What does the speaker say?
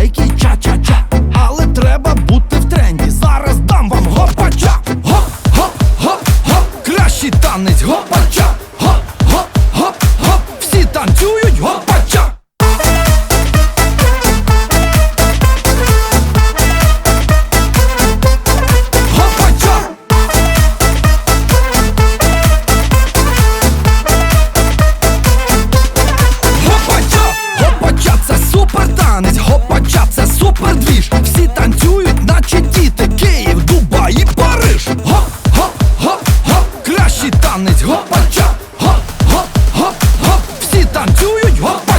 брейки, ча-ча-ча, але треба бути в тренді. Зараз дам вам гопача, гоп, гоп, гоп, гоп, кращий танець, гопача, гоп, гоп, гоп, гоп, всі танцюють, гопача. Hop танець, гопача, гоп, гоп, гоп, гоп, всі танцюють, гоп.